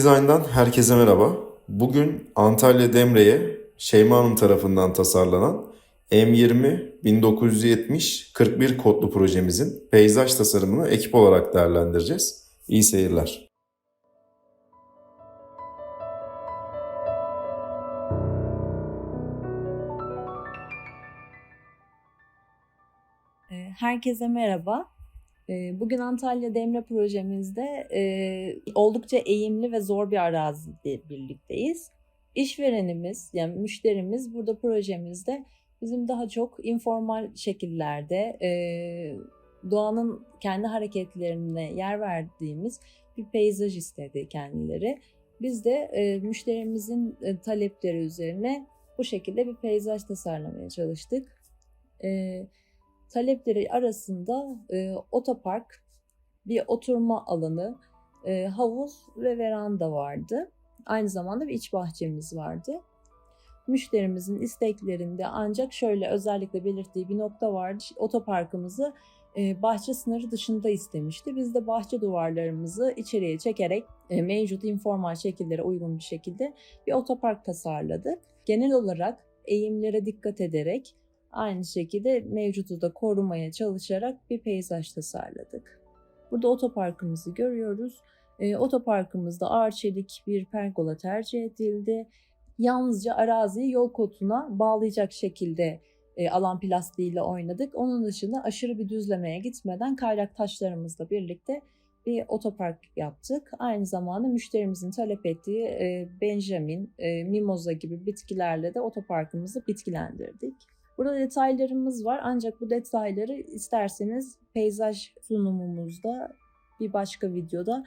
Design'dan herkese merhaba. Bugün Antalya Demre'ye Şeyma Hanım tarafından tasarlanan M20 1970 41 kodlu projemizin peyzaj tasarımını ekip olarak değerlendireceğiz. İyi seyirler. Ee, Herkese merhaba. Ee, Bugün Antalya Demre projemizde e, oldukça eğimli ve zor bir arazide birlikteyiz. İşverenimiz, yani müşterimiz burada projemizde bizim daha çok informal şekillerde e, doğanın kendi hareketlerine yer verdiğimiz bir peyzaj istedi kendileri. Biz de e, müşterimizin talepleri üzerine bu şekilde bir peyzaj tasarlamaya çalıştık. E, talepleri arasında e, otopark, bir oturma alanı, e, havuz ve veranda vardı. Aynı zamanda bir iç bahçemiz vardı. Müşterimizin isteklerinde ancak şöyle özellikle belirttiği bir nokta vardı. Otoparkımızı e, bahçe sınırı dışında istemişti. Biz de bahçe duvarlarımızı içeriye çekerek e, mevcut informal şekillere uygun bir şekilde bir otopark tasarladık. Genel olarak eğimlere dikkat ederek Aynı şekilde mevcutu da korumaya çalışarak bir peyzaj tasarladık. Burada otoparkımızı görüyoruz. E, otoparkımızda ağır çelik bir pergola tercih edildi. Yalnızca araziyi yol kotuna bağlayacak şekilde e, alan plastiğiyle oynadık. Onun dışında aşırı bir düzlemeye gitmeden kayrak taşlarımızla birlikte bir otopark yaptık. Aynı zamanda müşterimizin talep ettiği e, Benjamin, e, Mimoza gibi bitkilerle de otoparkımızı bitkilendirdik. Burada detaylarımız var ancak bu detayları isterseniz peyzaj sunumumuzda bir başka videoda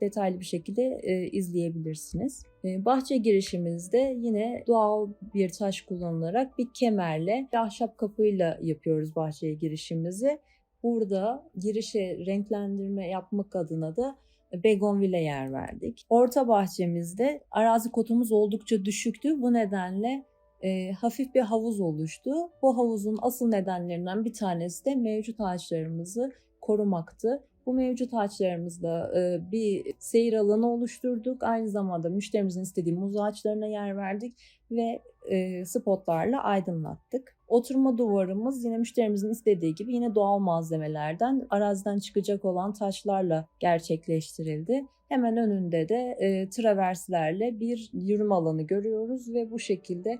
detaylı bir şekilde e, izleyebilirsiniz. E, bahçe girişimizde yine doğal bir taş kullanılarak bir kemerle bir ahşap kapıyla yapıyoruz bahçeye girişimizi. Burada girişe renklendirme yapmak adına da begonvile yer verdik. Orta bahçemizde arazi kotumuz oldukça düşüktü. Bu nedenle e, hafif bir havuz oluştu. Bu havuzun asıl nedenlerinden bir tanesi de mevcut ağaçlarımızı korumaktı. Bu mevcut ağaçlarımızda e, bir seyir alanı oluşturduk. Aynı zamanda müşterimizin istediği muz ağaçlarına yer verdik ve e, spotlarla aydınlattık. Oturma duvarımız yine müşterimizin istediği gibi yine doğal malzemelerden araziden çıkacak olan taşlarla gerçekleştirildi. Hemen önünde de e, traverslerle bir yürüme alanı görüyoruz ve bu şekilde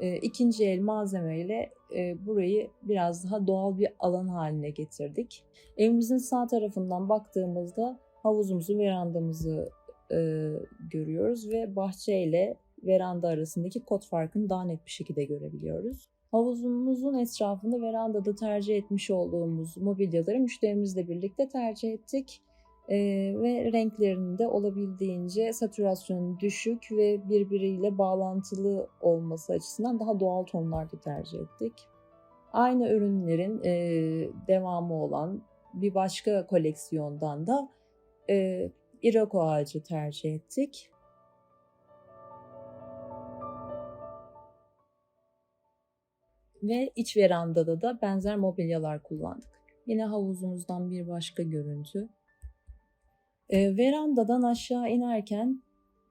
e, ikinci el malzemeyle e, burayı biraz daha doğal bir alan haline getirdik. Evimizin sağ tarafından baktığımızda havuzumuzu, verandamızı e, görüyoruz ve bahçeyle veranda arasındaki kod farkını daha net bir şekilde görebiliyoruz. Havuzumuzun etrafında verandada tercih etmiş olduğumuz mobilyaları müşterimizle birlikte tercih ettik. Ee, ve renklerinin de olabildiğince satürasyonu düşük ve birbiriyle bağlantılı olması açısından daha doğal tonlarda tercih ettik. Aynı ürünlerin e, devamı olan bir başka koleksiyondan da e, iroko ağacı tercih ettik. Ve iç verandada da benzer mobilyalar kullandık. Yine havuzumuzdan bir başka görüntü. E, verandadan aşağı inerken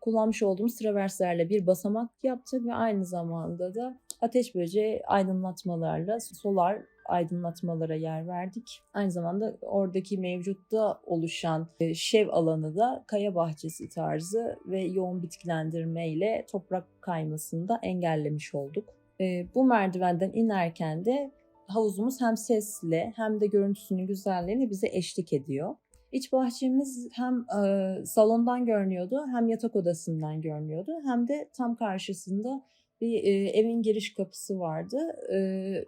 kullanmış olduğumuz traverslerle bir basamak yaptık ve aynı zamanda da ateş böceği aydınlatmalarla solar aydınlatmalara yer verdik. Aynı zamanda oradaki mevcutta oluşan e, şev alanı da kaya bahçesi tarzı ve yoğun bitkilendirme ile toprak kaymasını da engellemiş olduk. E, bu merdivenden inerken de havuzumuz hem sesle hem de görüntüsünün güzelliğini bize eşlik ediyor. İç bahçemiz hem e, salondan görünüyordu hem yatak odasından görünüyordu hem de tam karşısında bir e, evin giriş kapısı vardı. E,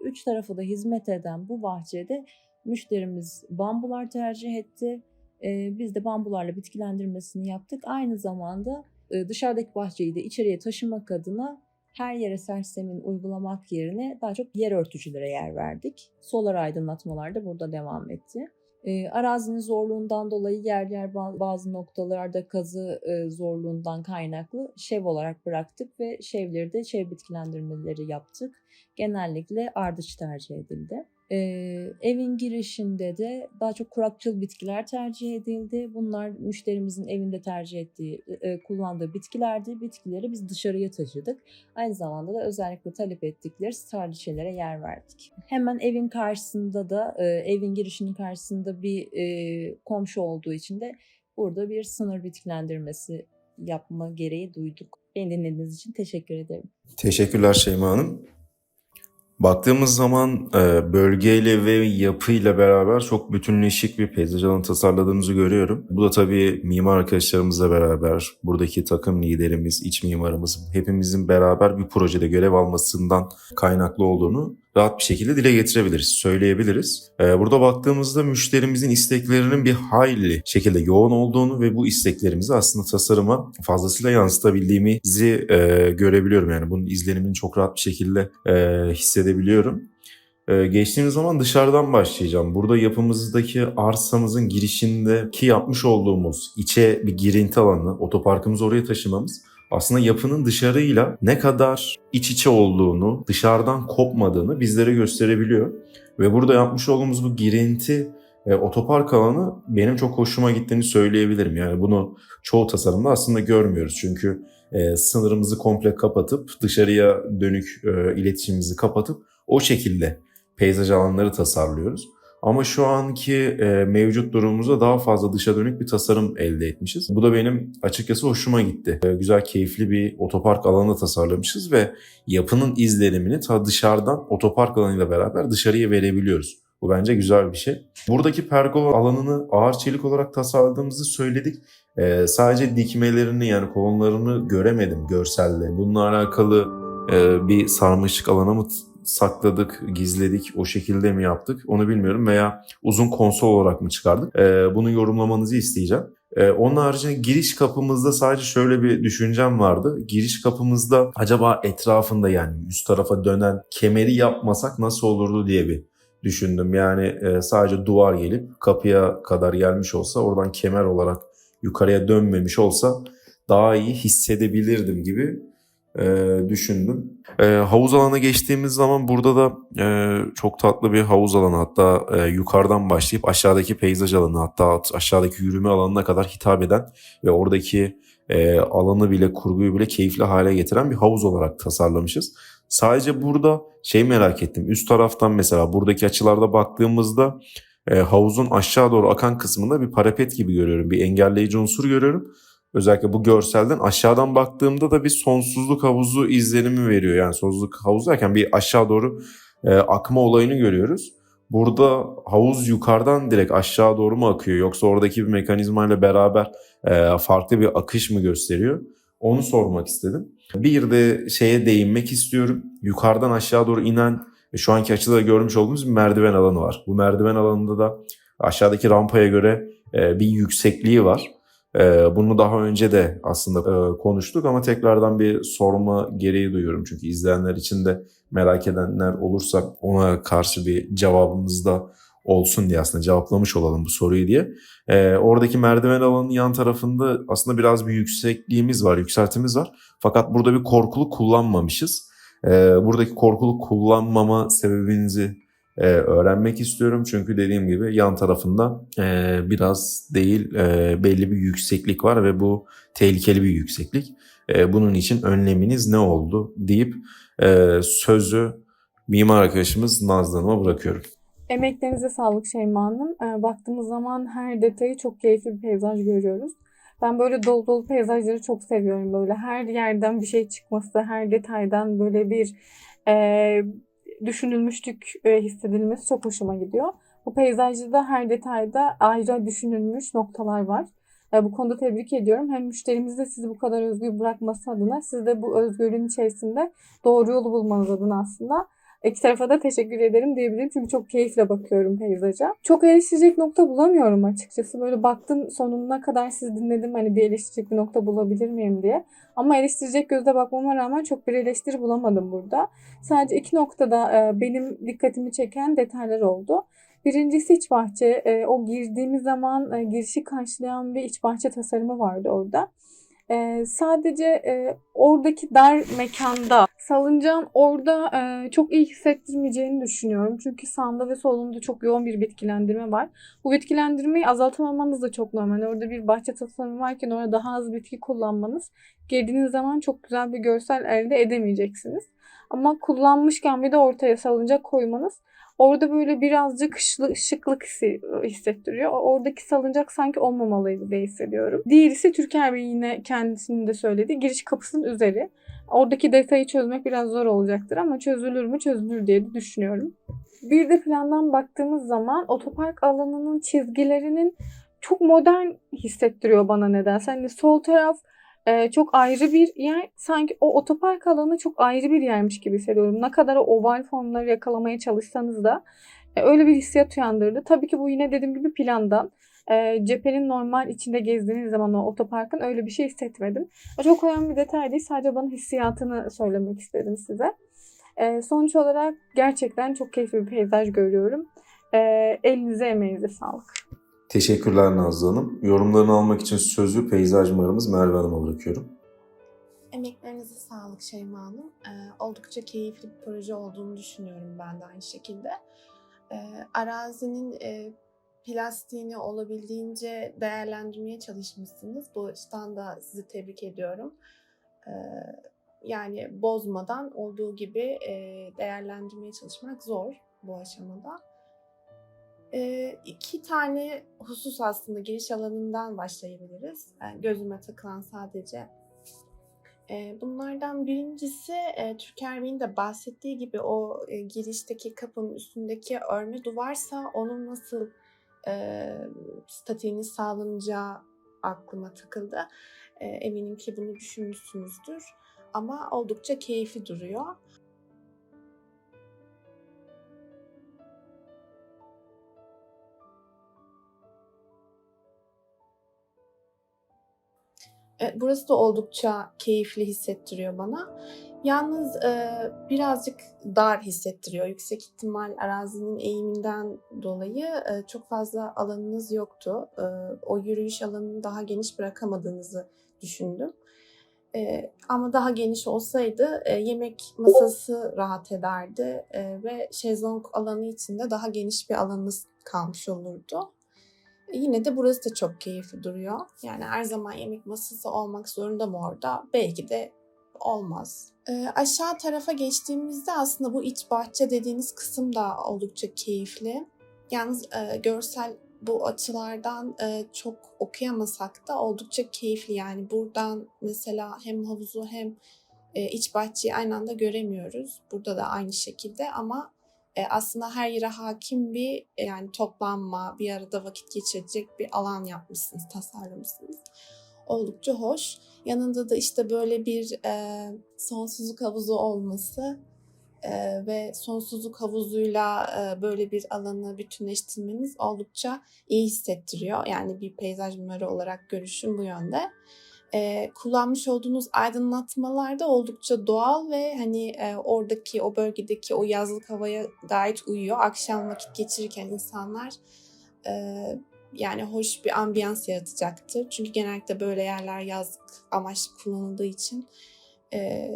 üç tarafı da hizmet eden bu bahçede müşterimiz bambular tercih etti. E, biz de bambularla bitkilendirmesini yaptık. Aynı zamanda e, dışarıdaki bahçeyi de içeriye taşımak adına her yere sersemin uygulamak yerine daha çok yer örtücülere yer verdik. Solar aydınlatmalar da burada devam etti. E, arazinin zorluğundan dolayı yer yer bazı noktalarda kazı e, zorluğundan kaynaklı şev olarak bıraktık ve şevleri de şev bitkilendirmeleri yaptık. Genellikle ardıç tercih edildi. Ee, evin girişinde de daha çok kurakçıl bitkiler tercih edildi. Bunlar müşterimizin evinde tercih ettiği, e, kullandığı bitkilerdi. Bitkileri biz dışarıya taşıdık. Aynı zamanda da özellikle talep ettikleri starlişelere yer verdik. Hemen evin karşısında da, e, evin girişinin karşısında bir e, komşu olduğu için de burada bir sınır bitkilendirmesi yapma gereği duyduk. Beni dinlediğiniz için teşekkür ederim. Teşekkürler Şeyma Hanım. Baktığımız zaman e, bölgeyle ve yapıyla beraber çok bütünleşik bir peyzaj alanı tasarladığımızı görüyorum. Bu da tabii mimar arkadaşlarımızla beraber, buradaki takım liderimiz, iç mimarımız, hepimizin beraber bir projede görev almasından kaynaklı olduğunu rahat bir şekilde dile getirebiliriz, söyleyebiliriz. E, burada baktığımızda müşterimizin isteklerinin bir hayli şekilde yoğun olduğunu ve bu isteklerimizi aslında tasarıma fazlasıyla yansıtabildiğimizi e, görebiliyorum. Yani bunun izlenimini çok rahat bir şekilde e, hissedebiliyorum. E, geçtiğimiz zaman dışarıdan başlayacağım. Burada yapımızdaki arsamızın girişindeki yapmış olduğumuz içe bir girinti alanı, otoparkımızı oraya taşımamız aslında yapının dışarıyla ne kadar iç içe olduğunu, dışarıdan kopmadığını bizlere gösterebiliyor. Ve burada yapmış olduğumuz bu girinti e, otopark alanı benim çok hoşuma gittiğini söyleyebilirim. Yani bunu çoğu tasarımda aslında görmüyoruz. Çünkü e, sınırımızı komple kapatıp dışarıya dönük e, iletişimimizi kapatıp o şekilde peyzaj alanları tasarlıyoruz. Ama şu anki e, mevcut durumumuzda daha fazla dışa dönük bir tasarım elde etmişiz. Bu da benim açıkçası hoşuma gitti. E, güzel, keyifli bir otopark alanı tasarlamışız ve yapının izlenimini ta dışarıdan otopark alanıyla beraber dışarıya verebiliyoruz. Bu bence güzel bir şey. Buradaki pergola alanını ağır çelik olarak tasarladığımızı söyledik. Ee, sadece dikmelerini yani kolonlarını göremedim görselle. Bununla alakalı e, bir sarmaşık alana mı sakladık, gizledik, o şekilde mi yaptık onu bilmiyorum. Veya uzun konsol olarak mı çıkardık? Ee, bunu yorumlamanızı isteyeceğim. Ee, onun haricinde giriş kapımızda sadece şöyle bir düşüncem vardı. Giriş kapımızda acaba etrafında yani üst tarafa dönen kemeri yapmasak nasıl olurdu diye bir düşündüm. Yani e, sadece duvar gelip kapıya kadar gelmiş olsa oradan kemer olarak yukarıya dönmemiş olsa daha iyi hissedebilirdim gibi e, düşündüm. E, havuz alanına geçtiğimiz zaman burada da e, çok tatlı bir havuz alanı hatta e, yukarıdan başlayıp aşağıdaki peyzaj alanı hatta aşağıdaki yürüme alanına kadar hitap eden ve oradaki e, alanı bile kurguyu bile keyifli hale getiren bir havuz olarak tasarlamışız. Sadece burada şey merak ettim. Üst taraftan mesela buradaki açılarda baktığımızda e, havuzun aşağı doğru akan kısmında bir parapet gibi görüyorum. Bir engelleyici unsur görüyorum. Özellikle bu görselden aşağıdan baktığımda da bir sonsuzluk havuzu izlenimi veriyor. Yani sonsuzluk havuzu derken bir aşağı doğru e, akma olayını görüyoruz. Burada havuz yukarıdan direkt aşağı doğru mu akıyor yoksa oradaki bir mekanizmayla beraber e, farklı bir akış mı gösteriyor? Onu sormak istedim. Bir de şeye değinmek istiyorum. Yukarıdan aşağı doğru inen ve şu anki açıda görmüş olduğumuz bir merdiven alanı var. Bu merdiven alanında da aşağıdaki rampaya göre e, bir yüksekliği var. E, bunu daha önce de aslında e, konuştuk ama tekrardan bir sorma gereği duyuyorum. Çünkü izleyenler için de merak edenler olursa ona karşı bir cevabımız da olsun diye aslında cevaplamış olalım bu soruyu diye. E, oradaki merdiven alanının yan tarafında aslında biraz bir yüksekliğimiz var, yükseltimiz var. Fakat burada bir korkuluk kullanmamışız. E, buradaki korkuluk kullanmama sebebinizi e, öğrenmek istiyorum. Çünkü dediğim gibi yan tarafında e, biraz değil e, belli bir yükseklik var ve bu tehlikeli bir yükseklik. E, bunun için önleminiz ne oldu deyip sözü mimar arkadaşımız Nazlı Hanım'a bırakıyorum. Emeklerinize sağlık Şeyma Hanım. Ee, baktığımız zaman her detayı çok keyifli bir peyzaj görüyoruz. Ben böyle dolu dolu peyzajları çok seviyorum. Böyle her yerden bir şey çıkması, her detaydan böyle bir e, düşünülmüşlük e, hissedilmesi çok hoşuma gidiyor. Bu peyzajda da her detayda ayrı düşünülmüş noktalar var. E, bu konuda tebrik ediyorum. Hem müşterimiz de sizi bu kadar özgür bırakması adına, siz de bu özgürlüğün içerisinde doğru yolu bulmanız adına aslında İki tarafa da teşekkür ederim diyebilirim. Çünkü çok keyifle bakıyorum peyzaja. Çok eleştirecek nokta bulamıyorum açıkçası. Böyle baktım sonuna kadar sizi dinledim. Hani bir eleştirecek bir nokta bulabilir miyim diye. Ama eleştirecek gözle bakmama rağmen çok bir eleştiri bulamadım burada. Sadece iki noktada e, benim dikkatimi çeken detaylar oldu. Birincisi iç bahçe. E, o girdiğimiz zaman e, girişi karşılayan bir iç bahçe tasarımı vardı orada. Ee, sadece e, oradaki dar mekanda salıncağın orada e, çok iyi hissettirmeyeceğini düşünüyorum. Çünkü sağında ve solunda çok yoğun bir bitkilendirme var. Bu bitkilendirmeyi azaltamamanız da çok normal. Orada bir bahçe tasarımı varken orada daha az bitki kullanmanız girdiğiniz zaman çok güzel bir görsel elde edemeyeceksiniz. Ama kullanmışken bir de ortaya salıncak koymanız orada böyle birazcık şıklık, hissettiriyor. Oradaki salıncak sanki olmamalıydı diye hissediyorum. Diğerisi Türker Bey yine kendisinin de söylediği giriş kapısının üzeri. Oradaki detayı çözmek biraz zor olacaktır ama çözülür mü çözülür diye düşünüyorum. Bir de plandan baktığımız zaman otopark alanının çizgilerinin çok modern hissettiriyor bana nedense. Hani sol taraf e, çok ayrı bir yer. Sanki o otopark alanı çok ayrı bir yermiş gibi hissediyorum. Ne kadar o oval formları yakalamaya çalışsanız da e, öyle bir hissiyat uyandırdı. Tabii ki bu yine dediğim gibi plandan. E, cephenin normal içinde gezdiğiniz zaman o otoparkın öyle bir şey hissetmedim. O çok önemli bir detay değil. Sadece bana hissiyatını söylemek istedim size. E, sonuç olarak gerçekten çok keyifli bir peyzaj görüyorum. E, elinize emeğinize sağlık. Teşekkürler Nazlı Hanım. Yorumlarını almak için sözü peyzaj mimarımız Merve Hanım'a bırakıyorum. Emeklerinize sağlık Şeyma Hanım. Ee, oldukça keyifli bir proje olduğunu düşünüyorum ben de aynı şekilde. Ee, arazinin e, plastiğini olabildiğince değerlendirmeye çalışmışsınız. Bu açıdan da sizi tebrik ediyorum. Ee, yani bozmadan olduğu gibi e, değerlendirmeye çalışmak zor bu aşamada. Ee, iki tane husus aslında giriş alanından başlayabiliriz. Yani gözüme takılan sadece e, Bunlardan birincisi e, Türker Bey'in de bahsettiği gibi o e, girişteki kapının üstündeki örme duvarsa onun nasıl e, statiğinin sağlanacağı aklıma takıldı. E, eminim ki bunu düşünmüşsünüzdür ama oldukça keyifli duruyor. Burası da oldukça keyifli hissettiriyor bana. Yalnız e, birazcık dar hissettiriyor. Yüksek ihtimal arazinin eğiminden dolayı e, çok fazla alanınız yoktu. E, o yürüyüş alanını daha geniş bırakamadığınızı düşündüm. E, ama daha geniş olsaydı e, yemek masası rahat ederdi e, ve şezlong alanı içinde daha geniş bir alanınız kalmış olurdu. Yine de burası da çok keyifli duruyor. Yani her zaman yemek masası olmak zorunda mı orada? Belki de olmaz. Ee, aşağı tarafa geçtiğimizde aslında bu iç bahçe dediğiniz kısım da oldukça keyifli. Yalnız e, görsel bu açılardan e, çok okuyamasak da oldukça keyifli. Yani buradan mesela hem havuzu hem e, iç bahçeyi aynı anda göremiyoruz. Burada da aynı şekilde ama e, aslında her yere hakim bir e, yani toplanma, bir arada vakit geçirecek bir alan yapmışsınız, tasarlamışsınız. Oldukça hoş. Yanında da işte böyle bir e, sonsuzluk havuzu olması e, ve sonsuzluk havuzuyla e, böyle bir alanı bütünleştirmeniz oldukça iyi hissettiriyor. Yani bir peyzaj mimarı olarak görüşüm bu yönde e, kullanmış olduğunuz aydınlatmalar da oldukça doğal ve hani e, oradaki o bölgedeki o yazlık havaya gayet uyuyor. Akşam vakit geçirirken insanlar e, yani hoş bir ambiyans yaratacaktır. Çünkü genellikle böyle yerler yazlık amaçlı kullanıldığı için e,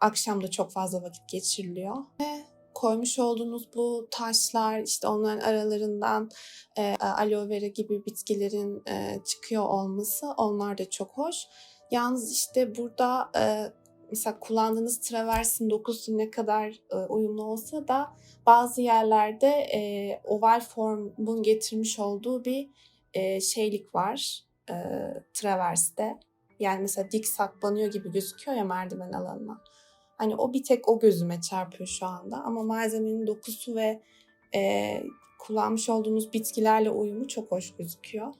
akşam da çok fazla vakit geçiriliyor. Ve koymuş olduğunuz bu taşlar işte onların aralarından e, aloe vera gibi bitkilerin e, çıkıyor olması onlar da çok hoş. Yalnız işte burada e, mesela kullandığınız traversin dokusu ne kadar e, uyumlu olsa da bazı yerlerde e, oval formun getirmiş olduğu bir e, şeylik var e, traverste. Yani mesela dik saklanıyor gibi gözüküyor ya merdiven alanına. Hani o bir tek o gözüme çarpıyor şu anda. Ama malzemenin dokusu ve e, kullanmış olduğunuz bitkilerle uyumu çok hoş gözüküyor.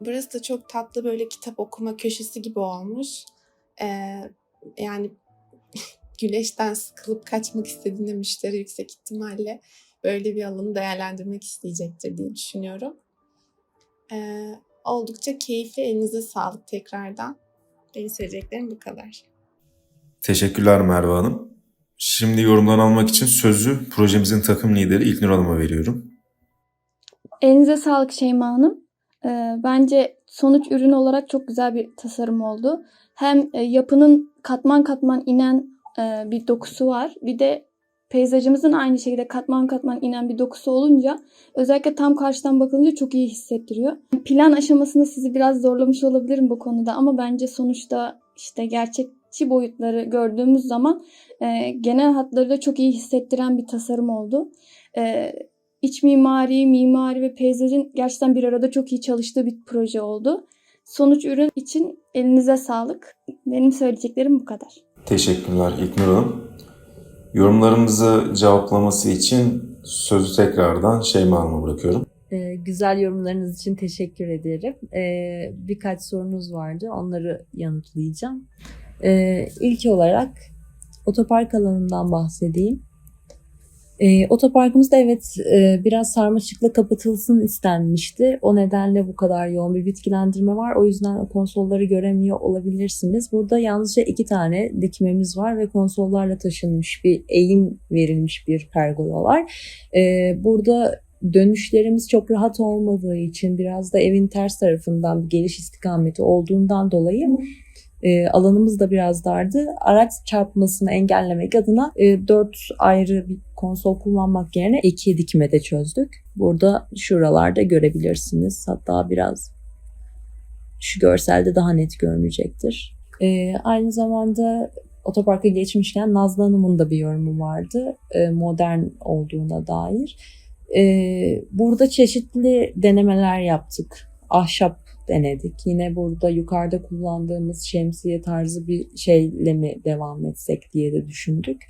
Burası da çok tatlı böyle kitap okuma köşesi gibi olmuş. Ee, yani güneşten sıkılıp kaçmak istediğinde müşteri yüksek ihtimalle böyle bir alanı değerlendirmek isteyecektir diye düşünüyorum. Ee, oldukça keyifli. Elinize sağlık tekrardan. Benim söyleyeceklerim bu kadar. Teşekkürler Merve Hanım. Şimdi yorumlarını almak için sözü projemizin takım lideri İlknur Hanım'a veriyorum. Elinize sağlık Şeyma Hanım. Ee, bence sonuç ürün olarak çok güzel bir tasarım oldu. Hem e, yapının katman katman inen e, bir dokusu var. Bir de peyzajımızın aynı şekilde katman katman inen bir dokusu olunca özellikle tam karşıdan bakılınca çok iyi hissettiriyor. Plan aşamasında sizi biraz zorlamış olabilirim bu konuda ama bence sonuçta işte gerçekçi boyutları gördüğümüz zaman e, genel hatlarıyla çok iyi hissettiren bir tasarım oldu. E, iç mimari, mimari ve peyzajın gerçekten bir arada çok iyi çalıştığı bir proje oldu. Sonuç ürün için elinize sağlık. Benim söyleyeceklerim bu kadar. Teşekkürler İlknur Hanım. Yorumlarımızı cevaplaması için sözü tekrardan Şeyma Hanım'a bırakıyorum. Ee, güzel yorumlarınız için teşekkür ederim. Ee, birkaç sorunuz vardı. Onları yanıtlayacağım. Ee, ilk olarak otopark alanından bahsedeyim. Ee, otoparkımızda evet e, biraz sarmaşıkla kapatılsın istenmişti. O nedenle bu kadar yoğun bir bitkilendirme var. O yüzden konsolları göremiyor olabilirsiniz. Burada yalnızca iki tane dikmemiz var ve konsollarla taşınmış bir eğim verilmiş bir pergola var. Ee, burada dönüşlerimiz çok rahat olmadığı için biraz da evin ters tarafından bir geliş istikameti olduğundan dolayı e, alanımız da biraz dardı. Araç çarpmasını engellemek adına e, 4 ayrı bir konsol kullanmak yerine iki dikmede çözdük. Burada şuralarda görebilirsiniz. Hatta biraz şu görselde daha net görünecektir. E, aynı zamanda otoparka geçmişken Nazlı Hanım'ın da bir yorumu vardı. E, modern olduğuna dair. Ee, burada çeşitli denemeler yaptık. Ahşap denedik. Yine burada yukarıda kullandığımız şemsiye tarzı bir şeyle mi devam etsek diye de düşündük.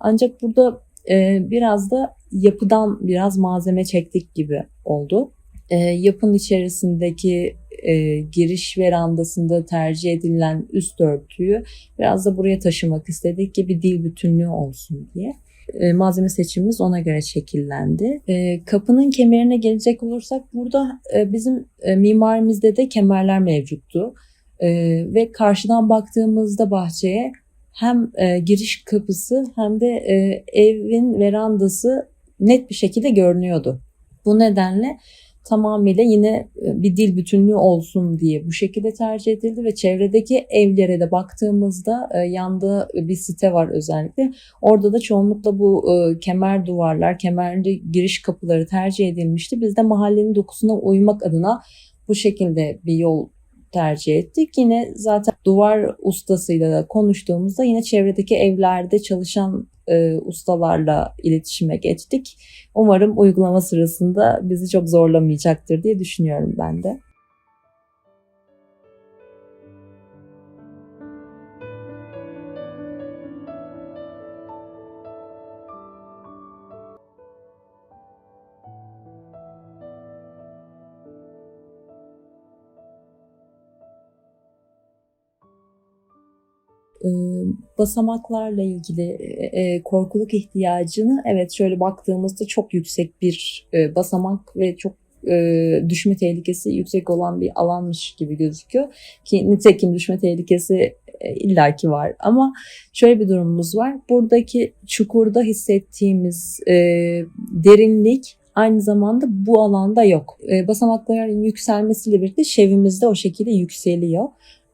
Ancak burada e, biraz da yapıdan biraz malzeme çektik gibi oldu. E, yapın içerisindeki e, giriş verandasında tercih edilen üst örtüyü biraz da buraya taşımak istedik ki bir dil bütünlüğü olsun diye e, malzeme seçimimiz ona göre şekillendi. E, kapının kemerine gelecek olursak burada e, bizim e, mimarimizde de kemerler mevcuttu. E, ve karşıdan baktığımızda bahçeye hem e, giriş kapısı hem de e, evin verandası net bir şekilde görünüyordu. Bu nedenle tamamıyla yine e, bir dil bütünlüğü olsun diye bu şekilde tercih edildi ve çevredeki evlere de baktığımızda e, yanda bir site var özellikle. Orada da çoğunlukla bu e, kemer duvarlar, kemerli giriş kapıları tercih edilmişti. Biz de mahallenin dokusuna uymak adına bu şekilde bir yol tercih ettik. Yine zaten duvar ustasıyla da konuştuğumuzda yine çevredeki evlerde çalışan e, ustalarla iletişime geçtik. Umarım uygulama sırasında bizi çok zorlamayacaktır diye düşünüyorum ben de. E, basamaklarla ilgili e, korkuluk ihtiyacını evet şöyle baktığımızda çok yüksek bir e, basamak ve çok e, düşme tehlikesi yüksek olan bir alanmış gibi gözüküyor ki nitekim düşme tehlikesi e, illaki var ama şöyle bir durumumuz var buradaki çukurda hissettiğimiz e, derinlik aynı zamanda bu alanda yok. E, basamakların yükselmesiyle birlikte şevimiz o şekilde yükseliyor.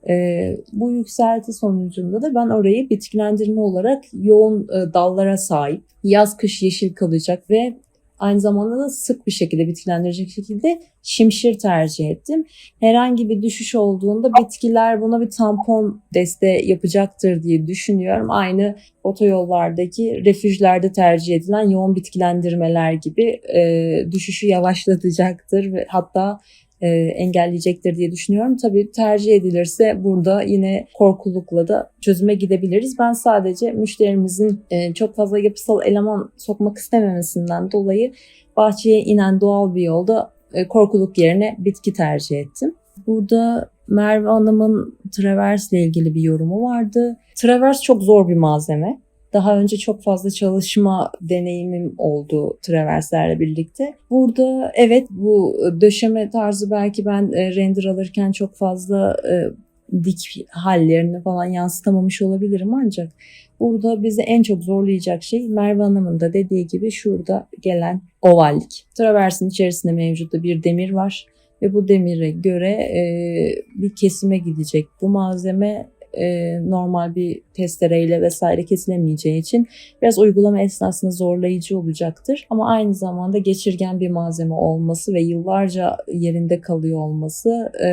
E, bu yükselti sonucunda da ben orayı bitkilendirme olarak yoğun e, dallara sahip, yaz kış yeşil kalacak ve aynı zamanda da sık bir şekilde bitkilendirecek şekilde şimşir tercih ettim. Herhangi bir düşüş olduğunda bitkiler buna bir tampon desteği yapacaktır diye düşünüyorum. Aynı otoyollardaki refüjlerde tercih edilen yoğun bitkilendirmeler gibi e, düşüşü yavaşlatacaktır ve hatta e, engelleyecektir diye düşünüyorum. Tabii tercih edilirse burada yine korkulukla da çözüme gidebiliriz. Ben sadece müşterimizin e, çok fazla yapısal eleman sokmak istememesinden dolayı bahçeye inen doğal bir yolda e, korkuluk yerine bitki tercih ettim. Burada Merve Hanım'ın Travers ile ilgili bir yorumu vardı. Travers çok zor bir malzeme. Daha önce çok fazla çalışma deneyimim oldu traverslerle birlikte. Burada evet bu döşeme tarzı belki ben e, render alırken çok fazla e, dik hallerini falan yansıtamamış olabilirim ancak burada bizi en çok zorlayacak şey Merve Hanım'ın da dediği gibi şurada gelen ovallik. Traversin içerisinde mevcutta bir demir var ve bu demire göre e, bir kesime gidecek. Bu malzeme e, normal bir testereyle vesaire kesilemeyeceği için biraz uygulama esnasında zorlayıcı olacaktır. Ama aynı zamanda geçirgen bir malzeme olması ve yıllarca yerinde kalıyor olması e,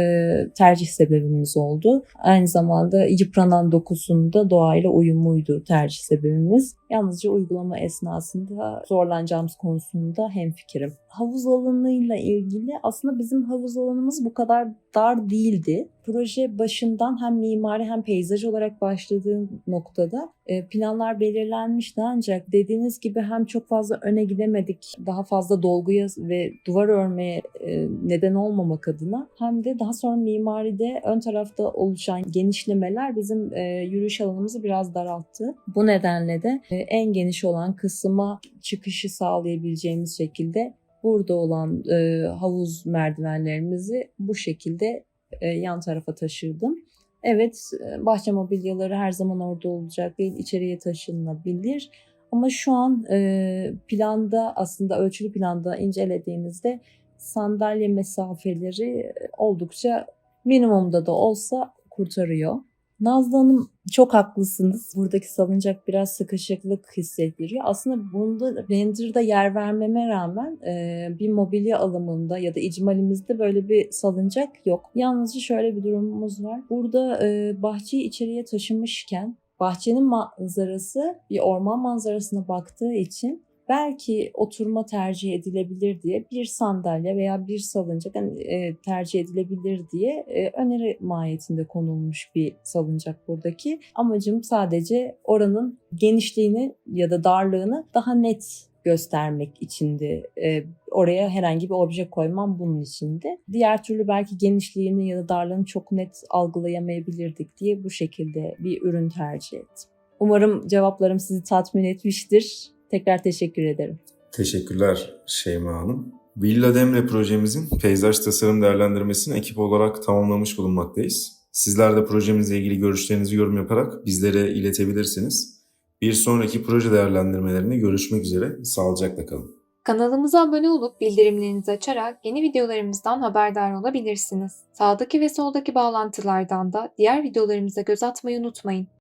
tercih sebebimiz oldu. Aynı zamanda yıpranan dokusunda doğayla uyumluydu tercih sebebimiz. Yalnızca uygulama esnasında zorlanacağımız konusunda hemfikirim. Havuz alanıyla ilgili aslında bizim havuz alanımız bu kadar dar değildi. Proje başından hem mimari hem peyzaj olarak başladığı noktada e, planlar belirlenmişti ancak dediğiniz gibi hem çok fazla öne gidemedik daha fazla dolguya ve duvar örmeye e, neden olmamak adına hem de daha sonra mimaride ön tarafta oluşan genişlemeler bizim e, yürüyüş alanımızı biraz daralttı. Bu nedenle de e, en geniş olan kısma çıkışı sağlayabileceğimiz şekilde burada olan e, havuz merdivenlerimizi bu şekilde e, yan tarafa taşırdım. Evet, e, bahçe mobilyaları her zaman orada olacak değil, içeriye taşınabilir. Ama şu an e, planda aslında ölçülü planda incelediğinizde sandalye mesafeleri oldukça minimumda da olsa kurtarıyor. Nazlı Hanım çok haklısınız. Buradaki salıncak biraz sıkışıklık hissettiriyor. Aslında bunda render'da yer vermeme rağmen e, bir mobilya alımında ya da icmalimizde böyle bir salıncak yok. Yalnızca şöyle bir durumumuz var. Burada e, bahçeyi içeriye taşımışken bahçenin manzarası bir orman manzarasına baktığı için belki oturma tercih edilebilir diye bir sandalye veya bir salıncak hani, e, tercih edilebilir diye e, öneri mahiyetinde konulmuş bir salıncak buradaki. Amacım sadece oranın genişliğini ya da darlığını daha net göstermek içindi. E, oraya herhangi bir obje koymam bunun içindi. Diğer türlü belki genişliğini ya da darlığını çok net algılayamayabilirdik diye bu şekilde bir ürün tercih ettim. Umarım cevaplarım sizi tatmin etmiştir. Tekrar teşekkür ederim. Teşekkürler Şeyma Hanım. Villa Demre projemizin peyzaj tasarım değerlendirmesini ekip olarak tamamlamış bulunmaktayız. Sizler de projemizle ilgili görüşlerinizi yorum yaparak bizlere iletebilirsiniz. Bir sonraki proje değerlendirmelerinde görüşmek üzere. Sağlıcakla kalın. Kanalımıza abone olup bildirimlerinizi açarak yeni videolarımızdan haberdar olabilirsiniz. Sağdaki ve soldaki bağlantılardan da diğer videolarımıza göz atmayı unutmayın.